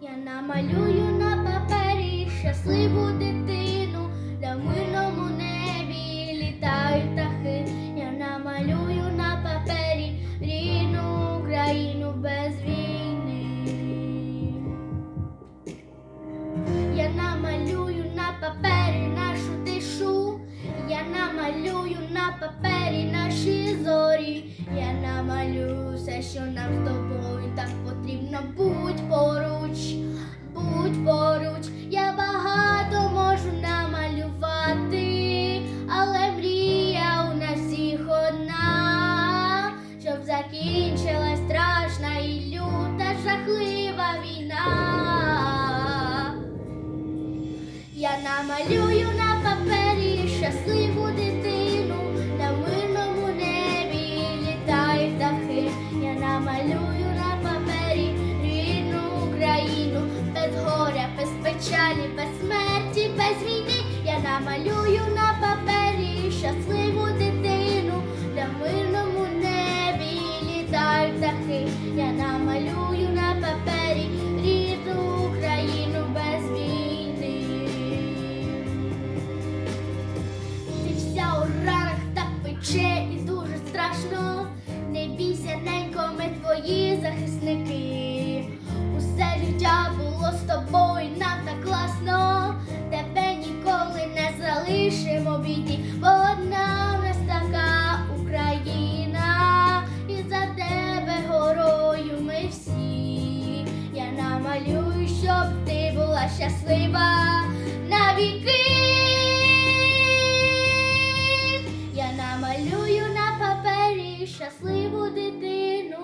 Я намалюю на папері щасливу дитину, де в мирному небі літають птахи. Я намалюю на папері рідну Україну без війни. Я намалюю на папері нашу тишу, я намалюю на папері наші зорі, я намалюю все, що нам з тобою так потрібно. Будь поруч, намалюю на папері щасливу дитину, на мирному небі літають птахи. Я намалюю на папері рідну Україну, без горя, без печалі, без смерті, без війни. Я намалюю на папері щасливу дитину, на мирному небі літають птахи. Я намалюю на папері захисники. Усе життя було з тобою, нам так класно. Тебе ніколи не залишимо біді, бо одна в нас така Україна, і за тебе горою ми всі. Я намалюю, щоб ти була щаслива навіки. Я намалюю на папері щасливу дитину,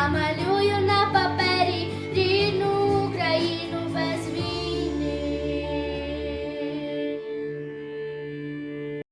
Amale.